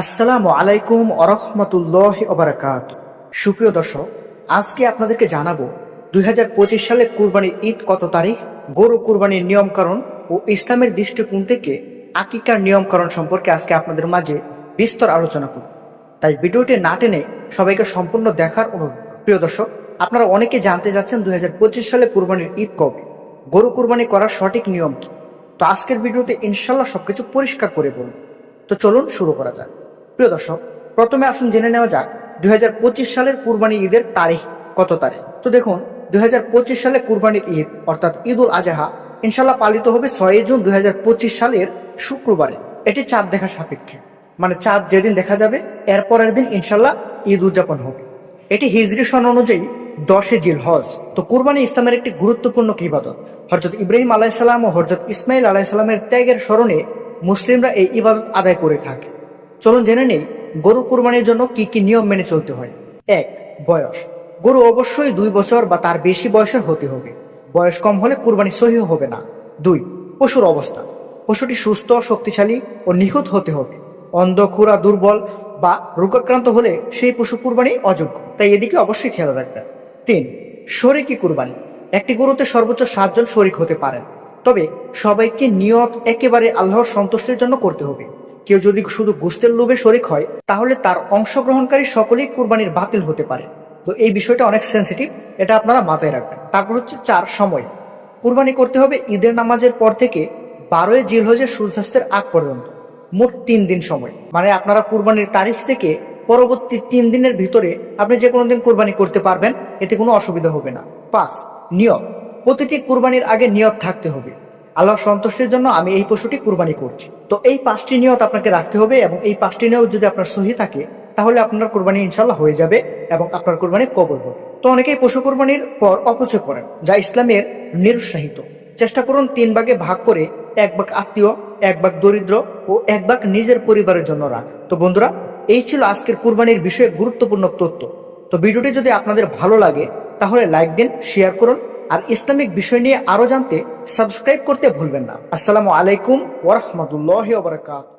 আসসালামু আলাইকুম আরহামতুল্লাহ ওবরাকাত সুপ্রিয় দর্শক, আজকে আপনাদেরকে জানাব, দুই হাজার পঁচিশ সালে কুরবানির ঈদ কত তারিখ, গরু কুরবানির নিয়মকানুন ও ইসলামের দৃষ্টিকোণ থেকে আকিকার নিয়মকানুন সম্পর্কে আজকে আপনাদের মাঝে বিস্তর আলোচনা করব। তাই ভিডিওটি না টেনে সবাইকে সম্পূর্ণ দেখার অনুরোধ। প্রিয় দর্শক, আপনারা অনেকে জানতে যাচ্ছেন দুই হাজার পঁচিশ সালে কুরবানির ঈদ কবে। গরু কুরবানি করার সঠিক নিয়ম কি? তো আজকের ভিডিওতে ইনশাল্লাহ সবকিছু পরিষ্কার করে বলব। তো চলুন শুরু করা যাক। প্রিয় দর্শক, প্রথমে আসুন জেনে নেওয়া যাক দুই হাজার পঁচিশ সালের কুরবানি ঈদের তারিখ কত তারিখ। তো দেখুন, দুই হাজার পঁচিশ সালে কুরবানির ঈদ, অর্থাৎ ঈদ উল আজহা ইনশাল্লাহ পালিত হবে ছয় জুন দুই হাজার পঁচিশ সালের শুক্রবারে। এটি চাঁদ দেখা সাপেক্ষে। মানে চাঁদ যেদিন দেখা যাবে, এর পরের দিন ইনশাল্লাহ ঈদ উদযাপন হবে। এটি হিজরি সন অনুযায়ী দশে জিল হজ তো কুরবানি ইসলামের একটি গুরুত্বপূর্ণ ইবাদত? হরজত ইব্রাহিম আলাইসাল্লাম ও হরজত ইসমাইল আলাইসাল্লামের ত্যাগের স্মরণে মুসলিমরা এই ইবাদত আদায় করে থাকে। চলুন জেনে নেই গরু কুরবানির জন্য কি কি নিয়ম মেনে চলতে হয়। এক, বয়স। গরু অবশ্যই দুই বছর বা তার বেশি বয়সের হতে হবে। বয়স কম হলে কুরবানি সহি হবে না। দুই, পশুর অবস্থা। পশুটি সুস্থ, শক্তিশালী ও নিখুঁত হতে হবে। অন্ধ, খুরা, দুর্বল বা রোগাক্রান্ত হলে সেই পশু কুরবানি অযোগ্য। তাই এদিকে অবশ্যই খেয়াল রাখবেন। তিন, শরিকি কুরবানি। একটি গরুতে সর্বোচ্চ সাতজন শরিক হতে পারেন। তবে সবাইকে নিয়ত একেবারে আল্লাহর সন্তুষ্টির জন্য করতে হবে। কেউ যদি শুধু গোস্তের লোভে শরিক হয়, তাহলে তার অংশগ্রহণকারী সকলেই কুরবানির বাতিল হতে পারে। তো এই বিষয়টা অনেক সেন্সিটিভ এটা আপনারা মাথায় রাখবেন। তারপর হচ্ছে চার, সময়। কুরবানি করতে হবে ঈদের নামাজের পর থেকে বারোই জিলহজের সূর্যাস্তের আগ পর্যন্ত, মোট তিন দিন সময়। মানে আপনারা কুরবানির তারিখ থেকে পরবর্তী তিন দিনের ভিতরে আপনি যে কোনো দিন কোরবানি করতে পারবেন, এতে কোনো অসুবিধা হবে না। পাঁচ নিয়ত প্রতিটি কুরবানির আগে নিয়ত থাকতে হবে। আল্লাহ সন্তুষ্টির জন্য আমি এই পশুটি কুরবানি করছি। তো এই পাঁচটি নিয়ত আপনাকে রাখতে হবে এবং এই পাঁচটি নিয়ত যদি আপনার সহি থাকে, তাহলে আপনার কোরবানি ইনশাল্লাহ হয়ে যাবে এবং আপনার কোরবানি কবল হবে। তো অনেকেই পশু কোরবানির পর অপচয় করেন, যা ইসলামের নিরুৎসাহিত। চেষ্টা করুন তিন ভাগে ভাগ করে এক ভাগ আত্মীয়, এক ভাগ দরিদ্র ও এক ভাগ নিজের পরিবারের জন্য রাখ। তো বন্ধুরা, এই ছিল আজকের কুরবানির বিষয়ে গুরুত্বপূর্ণ তথ্য। তো ভিডিওটি যদি আপনাদের ভালো লাগে, তাহলে লাইক দিন শেয়ার করুন। আর ইসলামিক বিষয় নিয়ে আরও জানতে সাবস্ক্রাইব করতে ভুলবেন না। আসসালামু আলাইকুম ওরহমতুল্লাহ বারকাত